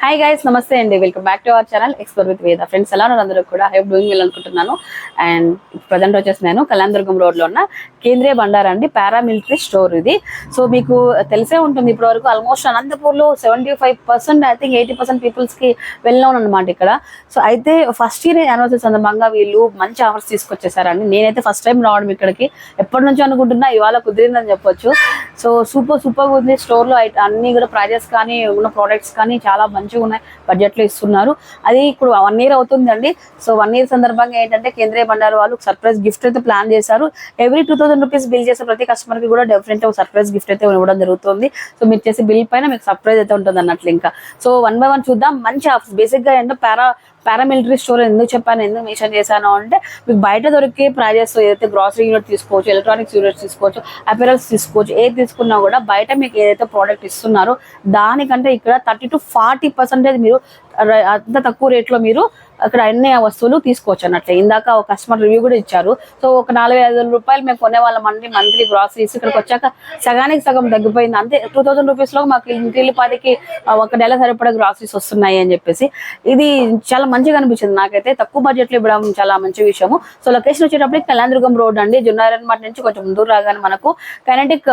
Hi guys నమస్తే అండి. Welcome back to our channel explore with Veda friends ఎలా ఉన్నారు అందరూ కూడా? హైప్ డూయింగ్ వెల్ అనుకుంటున్నాను. అండ్ ప్రజెంట్ వచ్చేసి నేను కళ్యాణదుర్గం రోడ్లో ఉన్న కేంద్రీయ బండారా అండి పారామిలిటరీ స్టోర్ ఇది. సో మీకు తెలిసే ఉంటుంది ఇప్పటివరకు ఆల్మోస్ట్ అనంతపూర్లో seventy five percent I think eighty percent పీపుల్స్కి వెళ్ళాను అనమాట ఇక్కడ. సో అయితే ఫస్ట్ ఇయర్ యానివర్సరీ సందర్భంగా వీళ్ళు మంచి ఆఫర్స్ తీసుకొచ్చేసారండి. నేనైతే ఫస్ట్ టైం రావడం ఇక్కడికి. ఎప్పటి నుంచో అనుకుంటున్నా ఇవాళ కుదిరిందని చెప్పొచ్చు. సో సూపర్ సూపర్ ఉంది. స్టోర్లో అన్నీ అన్ని కూడా ప్రైజెస్ కానీ ఉన్న ప్రోడక్ట్స్ కానీ చాలా మంచిగా ఉన్నాయి. బడ్జెట్లో ఇస్తున్నారు. అది ఇప్పుడు వన్ ఇయర్ అవుతుందండి. సో వన్ ఇయర్ సందర్భంగా ఏంటంటే కేంద్రీయ బండారు వాళ్ళు సర్ప్రైజ్ గిఫ్ట్ అయితే ప్లాన్ చేశారు. Every two thousand rupees bill చేసే ప్రతి కస్టమర్కి కూడా డెఫినెట్ సర్ప్రైజ్ గిఫ్ట్ అయితే ఇవ్వడం జరుగుతుంది. సో మీరు చేసే బిల్ పైన మీకు సర్ప్రైజ్ అయితే ఉంటుంది అన్నట్లు ఇంకా. సో వన్ బై వన్ చూద్దాం. మంచి ఆఫర్స్ బేసిక్గా ఏంటో పారా పారామిలిటరీ స్టోర్ ఎందుకు చెప్పాను ఎందుకు మెన్షన్ చేశాను అంటే మీకు బయట దొరికే ప్రైజెస్ ఏదైతే గ్రాసరీ యూనిట్ తీసుకోవచ్చు ఎలక్ట్రానిక్స్ యూనిట్ తీసుకోవచ్చు అపెరల్స్ తీసుకోవచ్చు ఏది తీసుకున్నా కూడా బయట మీకు ఏదైతే ప్రోడక్ట్ ఇస్తున్నారో దానికంటే ఇక్కడ థర్టీ టు ఫార్టీ పర్సెంటేజ్ మీరు అంత తక్కువ రేట్లో మీరు అక్కడ అన్ని వస్తువులు తీసుకోవచ్చు అన్నట్లే ఇందాక ఒక కస్టమర్ రివ్యూ కూడా ఇచ్చారు. సో ఒక నలభై ఐదు వేల రూపాయలు మేము కొనే వాళ్ళం అండి మంత్లీ గ్రాసరీస్ ఇక్కడికి వచ్చాక. సగానికి సగం తగ్గిపోయింది. అంతే టూ థౌసండ్ రూపీస్లో మాకు ఇంటిల్లి పాదికి ఒక నెల సరిపడా గ్రాసరీస్ వస్తున్నాయి అని చెప్పేసి. ఇది చాలా మంచిగా అనిపించింది నాకైతే. తక్కువ బడ్జెట్లో ఇవ్వడం చాలా మంచి విషయము. సో లొకేషన్ వచ్చేటప్పటికి కళ్యాణదుర్గం రోడ్ అండి. జున్నారన్ మార్ట్ నుంచి కొంచెం ముందు రాగానే మనకు కైనటిక్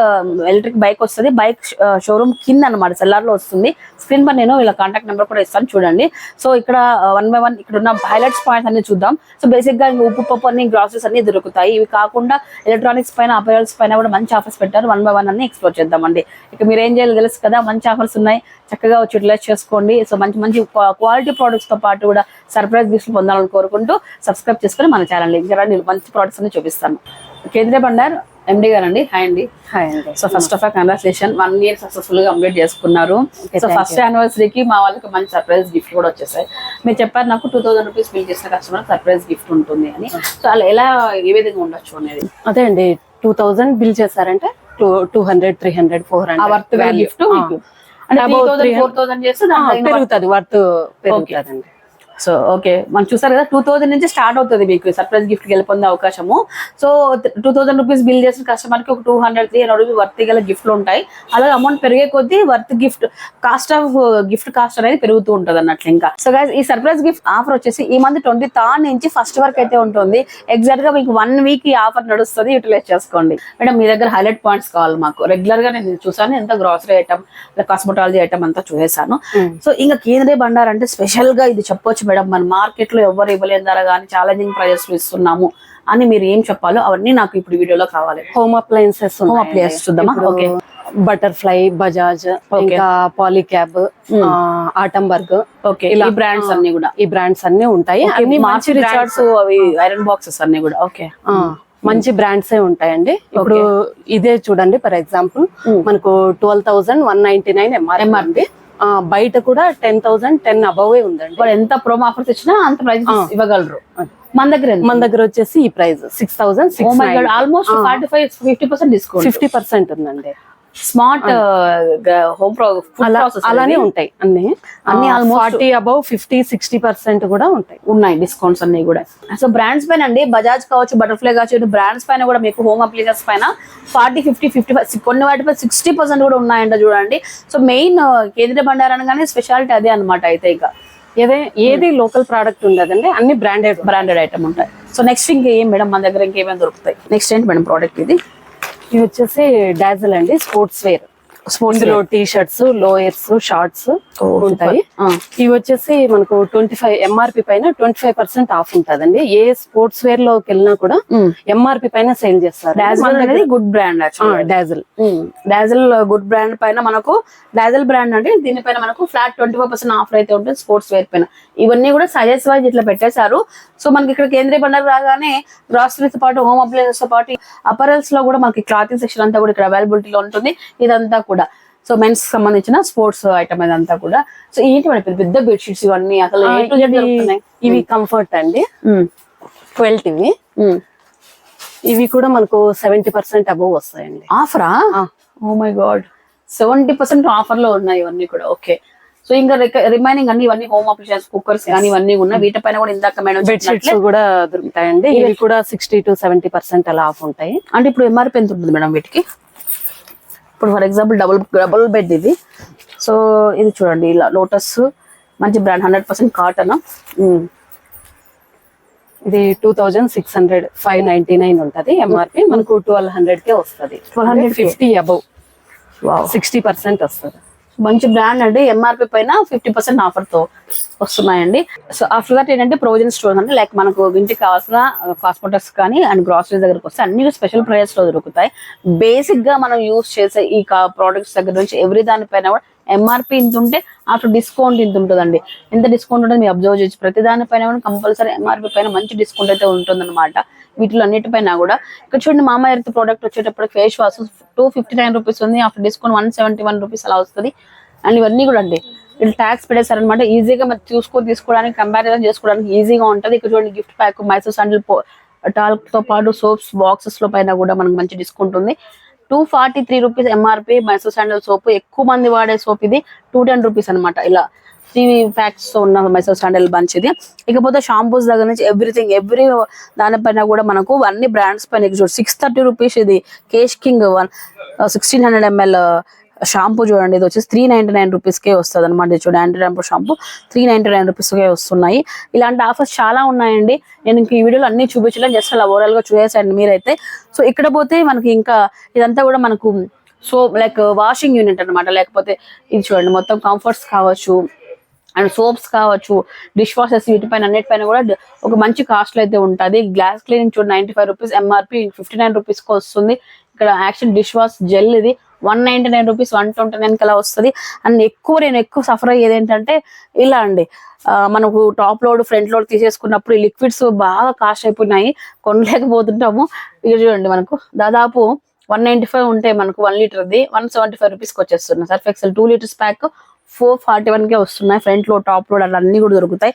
ఎలక్ట్రిక్ బైక్ వస్తుంది. బైక్ షోరూమ్ కింద అనమాట సెల్లార్లో వస్తుంది. స్క్రీన్ పై నేను ఇలా కాంటాక్ట్ నెంబర్ కూడా ఇస్తాను చూడండి. సో ఇక్కడ వన్ బై వన్ ఇక్కడ ఉన్న హైలైట్స్ పాయింట్స్ అన్ని చూద్దాం. సో బేసిక్గా ఉప్పు పప్పు అన్ని గ్రాసరీస్ అన్ని దొరుకుతాయి. ఇవి కాకుండా ఎలక్ట్రానిక్స్ పైన అపరల్స్ పైన కూడా మంచి ఆఫర్స్ పెట్టారు. వన్ బై వన్ అన్ని ఎక్స్ప్లోర్ చేద్దామండి. ఇక మీరు ఏం చేయాలి తెలుసు కదా మంచి ఆఫర్స్ ఉన్నాయి. చక్కగా వచ్చి యూటిలైజ్ చేసుకోండి. సో మంచి మంచి క్వాలిటీ ప్రొడక్ట్స్తో పాటు కూడా సర్ప్రైజ్ గిఫ్ట్లు పొందాలని కోరుకుంటూ సబ్స్క్రైబ్ చేసుకొని మన ఛానల్ ఇంకా మంచి ప్రొడక్ట్స్ అన్ని చూపిస్తాను. కేంద్రీయ బండార్ ఎండి గారు అండి. హాయ్ అండి. హాయ్ అండి so first of all congratulation one year సక్సెస్ఫుల్గా కంప్లీట్ చేసుకున్నారు సో ఫస్ట్ యానివర్సరీకి మా వాళ్ళకి మంచి సర్ప్రైజ్ గిఫ్ట్ కూడా వచ్చేసాయి. మీరు చెప్పారు నాకు టూ థౌసండ్ రూపీస్ బిల్ చేసిన కస్టమర్ సర్ప్రైజ్ గిఫ్ట్ ఉంటుంది అని. సో అలా ఎలా ఏ విధంగా ఉండొచ్చు అనేది? అదే అండి టూ థౌజండ్ బిల్ చేశారంటే two two hundred three hundred four hundred gift అంటే About త్రీ 300 ఫోర్ థౌసండ్ చేస్తే పెరుగుతుంది వర్త్ పెరుగుతుందండి. సో ఓకే మనం చూసారు కదా టూ థౌసండ్ నుంచి స్టార్ట్ అవుతుంది మీకు సర్ప్రైజ్ గిఫ్ట్ గెలుపొందే అవకాశము. So two thousand rupees bill చేసిన కస్టమర్కి ఒక two hundred three hundred rupees worth గల గిఫ్ట్లు ఉంటాయి. అలాగే అమౌంట్ పెరిగే కొద్దీ worth gift cost of gift cost అనేది పెరుగుతూ ఉంటుంది అన్నట్లు ఇంకా. సో గైస్ ఈ సర్ప్రైజ్ గిఫ్ట్ ఆఫర్ వచ్చేసి ఈ మంత్ ట్వంటీ థర్డ్ నుంచి ఫస్ట్ వరకు అయితే ఉంటుంది. ఎగ్జాక్ట్గా మీకు వన్ వీక్ ఈ ఆఫర్ నడుస్తుంది. యూటిలైజ్ చేసుకోండి. మేడం మీ దగ్గర హైలైట్ పాయింట్స్ కావాలి మాకు. రెగ్యులర్గా నేను చూసాను ఎంత గ్రాసరీ ఐటమ్ కాస్మెటాలజీ ఐటమ్ అంతా చూసేసాను. సో ఇంకా కేంద్రీయ బండార్ అంటే స్పెషల్గా ఇది చెప్పొచ్చు మేడం మన మార్కెట్లో ఎవరు ఇవ్వలేని ధర కానీ ఛాలెంజింగ్ ప్రైజెస్ ఇస్తున్నాము అని మీరు ఏం చెప్పాలో అవన్నీ నాకు ఇప్పుడు వీడియోలో కావాలి. హోమ్ అప్లయన్సెస్ Home appliances చూద్దామా? Okay. బటర్ఫ్లై బజాజ్ ఇంకా పాలీక్యాబ్ ఆటంబర్గ్ ఓకే ఈ బ్రాండ్స్ అన్ని కూడా. ఈ బ్రాండ్స్ అన్ని ఉంటాయి. అన్ని మంచి రిచార్డ్స్ అవి ఐరన్ బాక్సెస్ అన్ని కూడా. ఓకే మంచి బ్రాండ్స్ ఏ ఉంటాయండి. ఇప్పుడు ఇదే చూడండి ఫర్ ఎగ్జాంపుల్ మనకు twelve thousand one ninety nine MRM అండి. ఆ, బయట కూడా టెన్ థౌసండ్ టెన్ అబవే ఉందండి. వాళ్ళు ఎంత ప్రోమో ఆఫర్స్ ఇచ్చినా అంత ప్రైస్ ఇవ్వగలరు. మన దగ్గర? మన దగ్గర వచ్చేసి ఈ price six thousand almost forty five fifty percent discount fifty percent ఉందండి. స్మార్ట్ హోమ్ అలా అలానే ఉంటాయి అన్ని. అన్ని forty above fifty sixty percent కూడా ఉంటాయి. ఉన్నాయి డిస్కౌంట్స్ అన్ని కూడా. సో బ్రాండ్స్ పైన అండి బజాజ్ కావచ్చు బటర్ఫ్లై కావచ్చు బ్రాండ్స్ పైన కూడా మీకు హోమ్ అప్లికేషన్స్ పైన ఫార్టీ ఫిఫ్టీ ఫిఫ్టీ కొన్ని వాటిపై సిక్స్టీ పర్సెంట్ కూడా ఉన్నాయంట చూడండి. సో మెయిన్ కేంద్రీయ బండారు అనగానే స్పెషాలిటీ అదే అన్నమాట అయితే ఇక. ఏదే ఏది లోకల్ ప్రోడక్ట్ ఉండదండి అన్ని బ్రాండెడ్ బ్రాండెడ్ ఐటమ్ ఉంటాయి. సో నెక్స్ట్ ఇంకేం మేడం మన దగ్గర ఇంకేమేమి దొరుకుతాయి? నెక్స్ట్ ఏంటి మేడం ప్రోడక్ట్ ఇది? ఇవి వచ్చేసి డాజిల్ అండి స్పోర్ట్స్ వేర్ స్పోర్ట్స్లో టీ షర్ట్స్ లోయర్స్ షార్ట్స్ ఉంటాయి. ఇవి వచ్చేసి మనకు ట్వంటీ ఫైవ్ ఎంఆర్పి పైన ట్వంటీ ఫైవ్ పర్సెంట్ ఆఫ్ ఉంటదండి. ఏ స్పోర్ట్స్ వేర్లోకి వెళ్ళినా కూడా ఎంఆర్పి పైన సేల్ చేస్తారు. డాజిల్ అనేది good brand Dazzle Dazzle good brand పైన మనకు డాజిల్ బ్రాండ్ అంటే దీనిపైన మనకు flat twenty five percent offer అయితే ఉంటుంది స్పోర్ట్స్ వేర్ పైన. ఇవన్నీ కూడా సజెస్ వైజ్ ఇట్లా పెట్టేశారు. సో మనకి ఇక్కడ కేంద్రీయ బండర్ రాగానే గ్రాసరీస్తో పాటు హోమ్ అప్లయన్సెస్తో పాటు అపరల్స్లో కూడా మనకి క్లాతింగ్ సెక్షన్ అంతా కూడా ఇక్కడ అవైలబిలిటీలో ఉంటుంది. ఇదంతా కూడా. సో మెన్స్ సంబంధించిన స్పోర్ట్స్ ఐటమ్ ఇదంతా కూడా. సో ఏంటి మన పెద్ద బెడ్షీట్స్ ఇవన్నీ అసలు ఇవి కంఫర్ట్ అండి. ట్వెల్త్ ఇవి. ఉమ్. ఇవి కూడా మనకు సెవెంటీ పర్సెంట్ అబౌవ్ వస్తాయండి. ఆఫరా. Oh my god seventy percent ఆఫర్లో ఉన్నాయి ఇవన్నీ కూడా. ఓకే సో ఇంకా రిమైనింగ్ అన్ని ఇవన్నీ హోమ్ అప్లికేషన్స్ కుక్కర్స్ కానీ ఇవన్నీ ఉన్నాయి. వీటిపైన కూడా ఇందాక మేడం బెడ్షీట్స్ కూడా దొరుకుతాయండి. ఇవి కూడా సిక్స్టీ టు సెవెంటీ పర్సెంట్ అలా ఆఫ్ ఉంటాయి. అంటే ఇప్పుడు ఎంఆర్పి ఎంత ఉంటుంది మేడం వీటికి? ఇప్పుడు for example double double bed ఇది. సో ఇది చూడండి ఇలా లోటస్ మంచి బ్రాండ్ హండ్రెడ్ పర్సెంట్ కాటన్. ఇది two thousand six hundred five ninety nine ఉంటది ఎంఆర్పి మనకు ట్వెల్వ్ హండ్రెడ్ కే వస్తుంది. 1200 కే? ఫిఫ్టీ అబౌవ్ సిక్స్టీ పర్సెంట్ వస్తుంది. మంచి బ్రాండ్ అండి. ఎంఆర్పి పైన ఫిఫ్టీ పర్సెంట్ ఆఫర్తో వస్తున్నాయండి. సో ఆఫ్టర్ దట్ ఏంటంటే ప్రొవిజన్ స్టోర్స్ అంటే లైక్ మనకు ఇంటికి కావాల్సిన uh, కాస్మెటిక్స్ కానీ అండ్ గ్రాసరీస్ దగ్గరకు వస్తే అన్ని స్పెషల్ ప్రైస్లో దొరుకుతాయి. బేసిక్గా మనం యూస్ చేసే ఈ ప్రోడక్ట్స్ దగ్గర నుంచి ఎవ్రీ దానిపైన కూడా ఎంఆర్పి ఇంత ఉంటే ఆఫ్టర్ డిస్కౌంట్ ఇంత ఉంటుందండి ఎంత డిస్కౌంట్ ఉంటుంది మీరు అబ్జర్వ్ చేయొచ్చు. ప్రతి దానిపైన కూడా కంపల్సరీ ఎంఆర్పి పైన మంచి డిస్కౌంట్ అయితే ఉంటుందన్నమాట. వీటిలో అన్నిటిపైన కూడా. ఇక్కడ చూడండి మామ ఎర్త్ ప్రోడక్ట్ వచ్చేటప్పుడు face wash two fifty nine rupees ఉంది. After discount one seventy one rupees అలా వస్తుంది. అండ్ ఇవన్నీ కూడా అండి. వీళ్ళు ట్యాక్స్ పెట్టేశారనమాట ఈజీగా మరి చూసుకొని తీసుకోవడానికి కంపారిజన్ చేసుకోవడానికి ఈజీగా ఉంటుంది. ఇక్కడ చూడండి గిఫ్ట్ ప్యాక్ మైసూర్ శాండిల్ టాల్క్తో పాటు సోప్స్ బాక్సెస్లో పైన కూడా మనకు మంచి డిస్కౌంట్ ఉంది. Two forty three rupees MRP Mysore sandal soap ఎక్కువ మంది వాడే సోప్ ఇది టూ టెన్ రూపీస్ అనమాట ఇలా త్రీ ప్యాక్స్ ఉన్న మైసూర్ శాండల్ బంచ్ ఇది. ఇకపోతే షాంపూస్ దగ్గర నుంచి ఎవ్రీథింగ్ ఎవ్రీ దానిపైన కూడా మనకు అన్ని బ్రాండ్స్ పైన చూడు సిక్స్ థర్టీ రూపీస్ ఇది. Kesh King one sixteen hundred ML shampoo చూడండి ఇది వచ్చేసి త్రీ నైన్టీ నైన్ రూపీస్కే వస్తుంది అనమాట చూడండి యాంటీ ర్యాంపో షాంపూ త్రీ నైన్టీ నైన్ రూపీస్కే వస్తున్నాయి. ఇలాంటి ఆఫర్స్ చాలా ఉన్నాయండి. నేను ఇంక ఈ వీడియోలో అన్ని చూపించడం జస్ట్ అలా ఓవరాల్గా చూసేసండి మీరైతే. సో ఇక్కడ పోతే మనకి ఇంకా ఇదంతా కూడా మనకు సో లైక్ వాషింగ్ యూనిట్ అన్నమాట. లేకపోతే ఇది చూడండి మొత్తం కంఫర్ట్స్ కావచ్చు అండ్ సోప్స్ కావచ్చు డిష్ వాషెస్ వీటిపైన అన్నిటిపైన కూడా ఒక మంచి కాస్ట్ అయితే ఉంటుంది. గ్లాస్ క్లీనింగ్ చూడండి ninety five rupees MRP fifty nine రూపీస్కి వస్తుంది. ఇక్కడ యాక్షన్ డిష్ వాష్ జెల్ ఇది. One ninety nine rupees one twenty నైన్కి అలా వస్తుంది. అండ్ ఎక్కువ నేను ఎక్కువ సఫర్ అయ్యేది ఏంటంటే ఇలా అండి. మనకు టాప్ లోడ్ ఫ్రంట్ లోడ్ తీసేసుకున్నప్పుడు ఈ లిక్విడ్స్ బాగా కాస్ట్ అయిపోయినాయి. కొనలేకపోతుంటాము. ఇక చూడండి మనకు దాదాపు వన్ నైన్టీ ఫైవ్ ఉంటే మనకు వన్ లీటర్ది వన్ సెవెంటీ ఫైవ్ రూపీస్కి వచ్చేస్తున్నాయి. Surf Excel two litres pack four forty one కే వస్తున్నాయి. ఫ్రంట్లో టాప్ లోడ్ అలా అన్ని కూడా దొరుకుతాయి.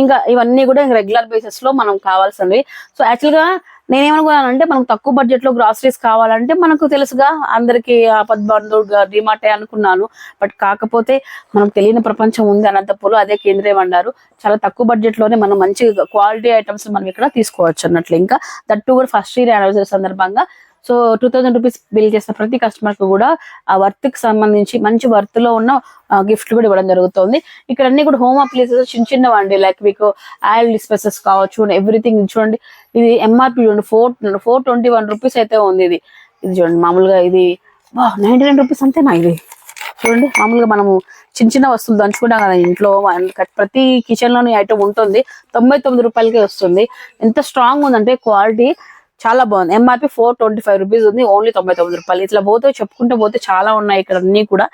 ఇంకా ఇవన్నీ కూడా రెగ్యులర్ బేసిస్లో మనం కావాల్సినవి. సో యాక్చువల్గా నేనేమనుకున్నానంటే మనకు తక్కువ బడ్జెట్లో గ్రాసరీస్ కావాలంటే మనకు తెలుసుగా అందరికి ఆపద్బంధు డిమార్ట్ అనుకున్నాను. బట్ కాకపోతే మనకు తెలియని ప్రపంచం ఉంది అనంతపురం అదే కేంద్రీయ వండారు చాలా తక్కువ బడ్జెట్లోనే మనం మంచి క్వాలిటీ ఐటమ్స్ మనం ఇక్కడ తీసుకోవచ్చు అన్నట్లు. ఇంకా దట్టు కూడా ఫస్ట్ ఇయర్ యానివర్సరీ సందర్భంగా so two thousand rupees bill చేసిన ప్రతి కస్టమర్కు కూడా ఆ వర్త్కి సంబంధించి మంచి వర్త్లో ఉన్న గిఫ్ట్లు కూడా ఇవ్వడం జరుగుతుంది. ఇక్కడ అన్ని కూడా హోమ్ అప్లయన్సెస్ చిన్న చిన్నవండి. లైక్ మీకు ఆయిల్ డిస్పెసెస్ కావచ్చు ఎవ్రీథింగ్ చూడండి. ఇది ఎంఆర్పి చూడండి. Four four twenty one rupees అయితే ఉంది ఇది. ఇది చూడండి మామూలుగా ఇది. నైన్టీ నైన్ రూపీస్ అంతేనా ఇది? చూడండి మామూలుగా మనము చిన్న చిన్న వస్తువులు దంచుకుంటాం కదా ఇంట్లో ప్రతి కిచెన్లోని ఐటమ్ ఉంటుంది. తొంభై తొమ్మిది రూపాయలకే వస్తుంది. ఎంత స్ట్రాంగ్ ఉందంటే క్వాలిటీ. చాలా బాగుంది. MRP four twenty five rupees ఉంది. ఓన్లీ తొంభై తొమ్మిది రూపాయలు. ఇట్లా పోతే చెప్పుకుంటూ పోతే చాలా ఉన్నాయి ఇక్కడ అన్ని కూడా.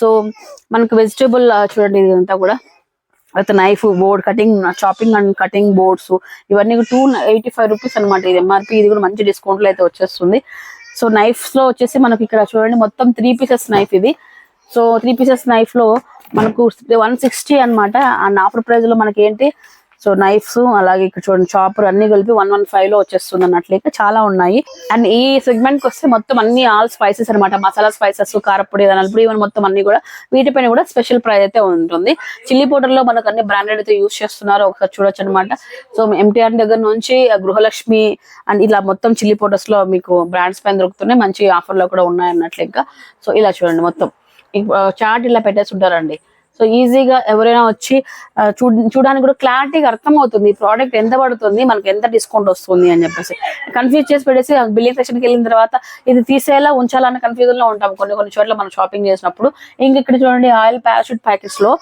సో మనకు వెజిటేబుల్ చూడండి ఇదంతా కూడా. అయితే knife board cutting chopping and cutting boards ఇవన్నీ టూ ఎయిటీ ఫైవ్ రూపీస్ అనమాట ఇది ఎంఆర్పి ఇది కూడా మంచి డిస్కౌంట్లో అయితే వచ్చేస్తుంది. సో నైఫ్స్లో వచ్చేసి మనకి ఇక్కడ చూడండి మొత్తం త్రీ పీసెస్ నైఫ్ ఇది. సో త్రీ పీసెస్ నైఫ్లో మనకు వన్ సిక్స్టీ అనమాట అండ్ ఆఫర్ ప్రైస్లో మనకి ఏంటి సో నైఫ్స్ అలాగే ఇక్కడ చూడండి చాపర్ అన్ని కలిపి వన్ వన్ ఫైవ్లో వచ్చేస్తుంది అన్నట్లయితే చాలా ఉన్నాయి. అండ్ ఈ సెగ్మెంట్కి వస్తే మొత్తం అన్ని ఆల్ స్పైసెస్ అనమాట మసాలా స్పైసెస్ కారపొడి ధనాలపొడి ఇవన్నీ మొత్తం అన్ని కూడా వీటిపైన కూడా స్పెషల్ ప్రైస్ అయితే ఉంటుంది. చిల్లీ పౌడర్లో మనకు అన్ని బ్రాండెడ్ అయితే యూస్ చేస్తున్నారు. ఒకసారి చూడొచ్చు అనమాట సో ఎంటీఆర్ దగ్గర నుంచి గృహలక్ష్మి అండ్ ఇలా మొత్తం చిల్లీ పౌడర్స్లో మీకు బ్రాండ్స్ పైన దొరుకుతున్నాయి. మంచి ఆఫర్లో కూడా ఉన్నాయి అన్నట్లు ఇంకా సో ఇలా చూడండి మొత్తం. చాట్ ఇలా పెట్టేసి ఉంటారండి. సో ఈజీగా ఎవరైనా వచ్చి చూ చూడడానికి కూడా క్లారిటీగా అర్థమవుతుంది ఈ ప్రోడక్ట్ ఎంత పడుతుంది మనకి ఎంత డిస్కౌంట్ వస్తుంది అని చెప్పేసి. కన్ఫ్యూజ్ చేసి పెట్టేసి బిల్లింగ్ సెక్షన్కి వెళ్ళిన తర్వాత ఇది తీసేలా ఉంచాలన్న కన్ఫ్యూజన్లో ఉంటాం కొన్ని కొన్ని చోట్ల మనం షాపింగ్ చేసినప్పుడు. ఇంక ఇక్కడ చూడండి oil Parachute ప్యాకెట్స్లో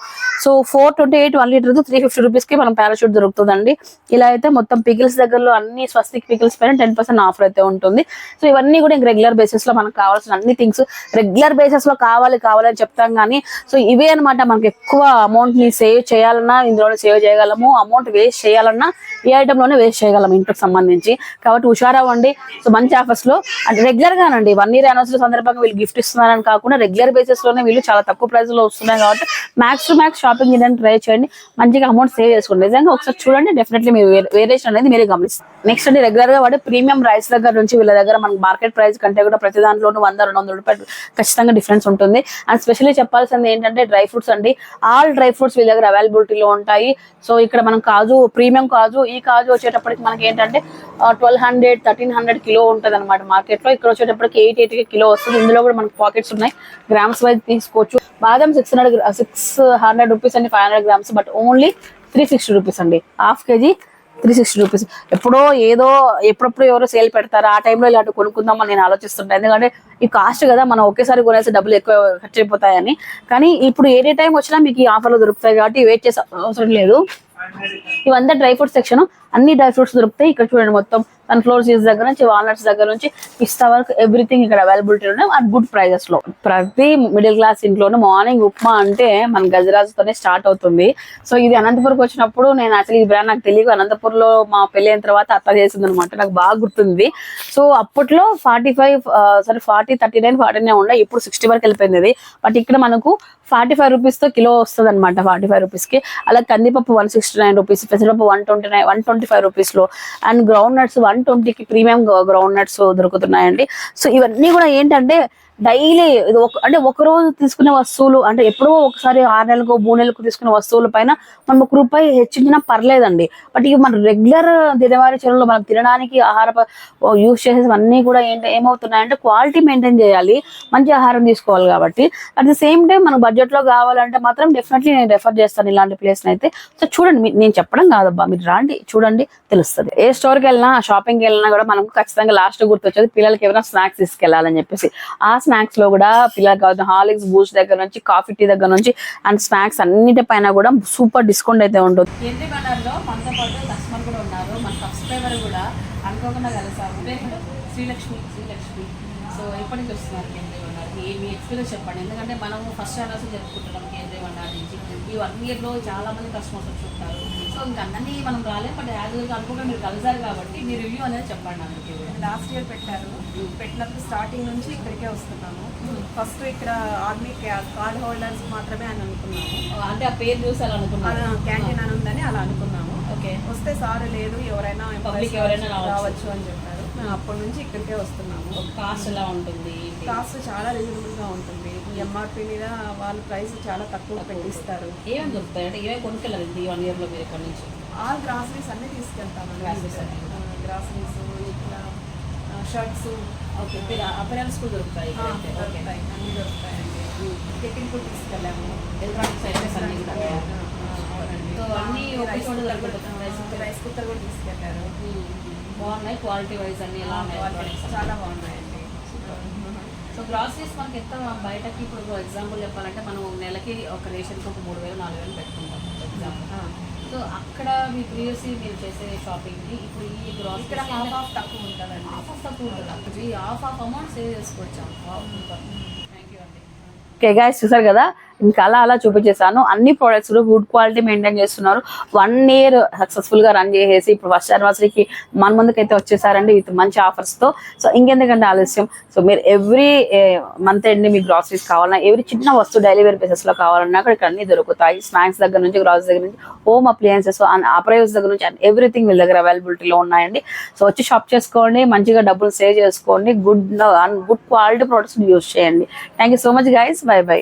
so four twenty eight one litre three fifty రూపీస్కి మనం పారాషూట్ దొరుకుతుందండి. ఇలా అయితే మొత్తం పికిల్స్ దగ్గరలో అన్ని స్వస్తిక్ పికిల్స్ పైన టెన్ పర్సెంట్ ఆఫర్ అయితే ఉంటుంది. సో ఇవన్నీ కూడా ఇంక రెగ్యులర్ బేసిస్లో మనకు కావాల్సిన అన్ని థింగ్స్ రెగ్యులర్ బేసిస్లో కావాలి కావాలని చెప్తాం కానీ సో ఇవే అనమాట మనకి ఎక్కువ అమౌంట్ని సేవ్ చేయాలన్నా ఇందులోనే సేవ్ చేయగలము. అమౌంట్ వేస్ట్ చేయాలన్నా ఈ ఐటమ్లోనే వేస్ట్ చేయగలం ఇంటికి సంబంధించి. కాబట్టి హుషారవ్వండి సో మంచి ఆఫర్స్లో అంటే రెగ్యులర్ గానండి. వన్ ఇయర్ యానివర్సరీ సందర్భంగా వీళ్ళు గిఫ్ట్ ఇస్తున్నారని కాకుండా రెగ్యులర్ బేసిస్లోనే వీళ్ళు చాలా తక్కువ ప్రైస్లో వస్తున్నాయి కాబట్టి మ్యాక్స్ టు మ్యాక్స్ షాపింగ్ చేయడానికి ట్రై చేయండి. మంచిగా అమౌంట్ సేవ్ చేసుకోండి. నిజంగా ఒకసారి చూడండి డెఫినెట్లీ మీరు వేరియేషన్ అనేది మీరే గమనిస్తారు. నెక్స్ట్ అండి రెగ్యులర్గా వాడే ప్రీమియం రైస్ దగ్గర నుంచి వీళ్ళ దగ్గర మనకి మార్కెట్ ప్రైస్ కంటే కూడా ప్రతి దాంట్లోనూ వంద రెండు వందల రూపాయలు ఖచ్చితంగా డిఫరెన్స్ ఉంటుంది. అండ్ స్పెషల్లీ చెప్పాల్సింది ఏంటంటే డ్రై ఫ్రూట్స్ అండి. ఆల్ డ్రై ఫ్రూట్స్ వీళ్ళ దగ్గర అవైలబిలిటీలో ఉంటాయి. సో ఇక్కడ మనం కాజు ప్రీమియం కాజు ఈ కాజు వచ్చేటప్పటికి మనకి ఏంటంటే twelve hundred thirteen hundred kilo ఉంటుంది అనమాట మార్కెట్లో. ఇక్కడ వచ్చేటప్పటికి ఎయిట్ ఎయిట్ కిలో వస్తుంది. ఇందులో కూడా మనకి పాకెట్స్ ఉన్నాయి. గ్రామ్స్ వైజ్ తీసుకోవచ్చు. బాదం six hundred six hundred rupees అండి five hundred grams but only three sixty rupees అండి. Half KG three sixty rupees. ఎప్పుడో ఏదో ఎప్పుడప్పుడు ఎవరో సేల్ పెడతారు. ఆ టైంలో ఇలాంటి కొనుక్కుందామని నేను ఆలోచిస్తుంటాను ఎందుకంటే ఈ కాస్ట్ కదా మనం ఒకేసారి కొనేసి డబ్బులు ఎక్కువ ఖర్చు అయిపోతాయని. కానీ ఇప్పుడు ఏ టైం వచ్చినా మీకు ఈ ఆఫర్లు దొరుకుతాయి కాబట్టి వెయిట్ చేసే అవసరం లేదు. ఇవంతా డ్రై ఫ్రూట్ సెక్షన్ అన్ని డ్రై ఫ్రూట్స్ దొరుకుతాయి. ఇక్కడ చూడండి మొత్తం. సన్ఫ్లవర్ సీడ్స్ దగ్గర నుంచి వాల్నట్స్ దగ్గర నుంచి పిస్తా వరకు ఎవ్రీథింగ్ ఇక్కడ అవైలబిలిటీ ఉన్నాయి అట్ గుడ్ ప్రైజెస్లో. ప్రతి మిడిల్ క్లాస్ ఇంట్లోనే మార్నింగ్ ఉప్మా అంటే మన గజరాజుతోనే స్టార్ట్ అవుతుంది. సో ఇది అనంతపురం వచ్చినప్పుడు నేను అసలు ఈ బ్రాండ్ నాకు తెలియదు. అనంతపురంలో మా పెళ్ళి అయిన తర్వాత అత్త చేసింది అనమాట నాకు బాగా గుర్తుంది. సో అప్పట్లో ఫార్టీ ఫైవ్ సరే forty thirty nine forty nine ఉండే. ఇప్పుడు సిక్స్టీ వరకు వెళ్ళిపోయింది బట్ ఇక్కడ మనకు ఫార్టీ ఫైవ్ రూపీస్తో కిలో వస్తుంది అనమాట ఫార్టీ ఫైవ్ రూపీస్కి అలా కందిపప్పు వన్ సిక్స్టీ నైన్ రూపీస్ పెసరపప్పు one twenty nine one twenty five రూపీస్లో అండ్ గ్రౌండ్ నట్స్ వన్ ట్వంటీకి ప్రీమియం గ్రౌండ్ నట్స్ దొరుకుతున్నాయండి. సో ఇవన్నీ కూడా ఏంటంటే డైలీ ఇది ఒక అంటే ఒక రోజు తీసుకునే వస్తువులు అంటే ఎప్పుడో ఒకసారి ఆరు నెలలకు మూడు నెలలకు తీసుకునే వస్తువుల పైన మనం ఒక రూపాయి హెచ్చించినా పర్లేదండి. బట్ ఇవి మన రెగ్యులర్ దినవారీ చర్యలు మనం తినడానికి ఆహార యూస్ చేసేవన్నీ కూడా ఏంటి ఏమవుతున్నాయంటే క్వాలిటీ మెయింటైన్ చేయాలి మంచి ఆహారం తీసుకోవాలి కాబట్టి. అట్ ది సేమ్ టైం మన బడ్జెట్లో కావాలంటే మాత్రం డెఫినెట్లీ నేను రెఫర్ చేస్తాను ఇలాంటి ప్లేస్ అయితే. సో చూడండి నేను చెప్పడం కాదబ్బా మీరు రాండి చూడండి తెలుస్తుంది. ఏ స్టోర్కి వెళ్ళినా షాపింగ్కి వెళ్ళినా కూడా మనకు ఖచ్చితంగా లాస్ట్ గుర్తొచ్చేది పిల్లలకి ఏమైనా స్నాక్స్ తీసుకెళ్ళాలని చెప్పేసి. ఆ స్నాక్స్లో కూడా పిల్లలకు కావాల్సిన హార్లిక్స్ బూస్ట్ దగ్గర నుంచి కాఫీ టీ దగ్గర నుంచి అండ్ స్నాక్స్ అన్నిటి పైన కూడా సూపర్ డిస్కౌంట్ అయితే ఉంటుంది. కేంద్రీయ బండార్లో మనతో పాటు కస్టమర్ కూడా ఉన్నారు. మన సబ్స్క్రైబర్ కూడా అనుకోకుండా కలిసాము పేరు శ్రీలక్ష్మి శ్రీలక్ష్మి. సో ఎప్పటి నుంచి వస్తున్నారు కేంద్రీయ బండార్కి మీ ఎక్స్పీరియన్స్ చెప్పండి. ఎందుకంటే మనం ఫస్ట్ ఛానల్స్ జరుపుకుంటున్నాం కేంద్రీయ బండార్ నుంచి. ఈ వన్ ఇయర్లో చాలా మంది కస్టమర్స్ వచ్చి ఉంటారు. ఇంకా అందరినీ మనం రాలేం బట్ యాజువల్గా అనుకుంటే మీరు కలిసారు కాబట్టి మీ రివ్యూ అనేది చెప్పండి అందరికీ కూడా లాస్ట్ ఇయర్ పెట్టారు. పెట్టినప్పుడు స్టార్టింగ్ నుంచి ఇక్కడికే వస్తున్నాము. ఫస్ట్ ఇక్కడ ఆర్మీ కార్డ్ హోల్డర్స్ మాత్రమే అని అనుకున్నాము. అంటే ఆ పేరు చూసి అలా అనుకున్నారు క్యాంటీన్ అని ఉందని అలా అనుకున్నాము. ఓకే. వస్తే సార్ లేదు ఎవరైనా employees ఎవరైనా రావచ్చు. అని చెప్పారు. మేము అప్పటి నుంచి ఇక్కడికే వస్తున్నాము. కాస్ట్ ఎలా ఉంటుంది? కాస్ట్ చాలా రీజనబుల్గా ఉంటుంది. ఎంఆర్పి మీద వాళ్ళ ప్రైస్ చాలా తక్కువ పెట్టిస్తారు. ఏమేమి దొరుకుతాయి? అంటే ఏమేమి కొనుక్కెళ్ళారు ఈ వన్ ఇయర్లో మీరు ఇక్కడ నుంచి? ఆల్ గ్రాసరీస్ అన్ని అన్ని. గ్రాసరీస్ ఇట్లా షర్ట్స్ ఓకే మీరు అపరాల్స్ కూడా దొరుకుతాయి అయితే. దొరుకుతాయి. అన్ని దొరుకుతాయండి. టిఫిన్ కూడా తీసుకెళ్ళాము. ఎలక్ట్రానిక్స్ ఐటమ్స్ అన్ని కూడా. సో అన్నీ రైస్ రైస్ కుక్కర్. కూడా తీసుకెళ్ళారు. బాగున్నాయి క్వాలిటీ వైజ్ అన్ని ఎలా ఉన్నాయి. చాలా బాగున్నాయండి. సో గ్రాసరీస్ మనకి ఎంత బయటకి ఇప్పుడు ఎగ్జాంపుల్ చెప్పాలంటే మనం నెలకి ఒక రేషన్కి ఒక మూడు వేలు నాలుగు వేలు పెట్టుకుంటాం ఎగ్జాంపుల్. సో అక్కడ మీ ప్రీవియస్లీ మీరు చేసే షాపింగ్కి ఇప్పుడు ఈ ఇక్కడ గ్రాసరీ హాఫ్ ఆఫ్ తక్కువ ఉంటుందండి. హాఫ్ ఆఫ్ తక్కువ ఉంటుంది. అప్పుడు ఈ హాఫ్ ఆఫ్ అమౌంట్ సేవ్ చేసుకోవచ్చు థ్యాంక్ యూ అండి. ఓకే గాయస్ చూసారు కదా? ఇంకా అలా అలా చూపించేసాను అన్ని ప్రోడక్ట్స్ గుడ్ క్వాలిటీ మెయింటైన్ చేస్తున్నారు. వన్ ఇయర్ సక్సెస్ఫుల్గా రన్ చేసేసి ఇప్పుడు ఫస్ట్ యానివర్సరీకి మన ముందుకైతే వచ్చేసారండి. విత్ మంచి ఆఫర్స్తో. సో ఇంకెందుకంటే ఆలస్యం? సో మీరు ఎవ్రీ మంత్ ఎండ్ మీకు గ్రాసరీస్ కావాలన్నా ఎవ్రీ చిన్న వస్తువు డైలీ వేర్ బేసెస్లో కావాలన్నా అక్కడ ఇక్కడ అన్ని దొరుకుతాయి. స్నాక్స్ దగ్గర నుంచి గ్రాసరీ దగ్గర నుంచి హోమ్ అప్లయన్సెస్ అప్రైవ్స్ దగ్గర నుంచి అండ్ ఎవ్రీథింగ్ వీళ్ళ దగ్గర అవైలబిలిటీలో ఉన్నాయండి. సో వచ్చి షాప్ చేసుకోండి మంచిగా డబ్బులు సేవ్ చేసుకోండి good and good quality products use చేయండి. Thank you so much guys bye bye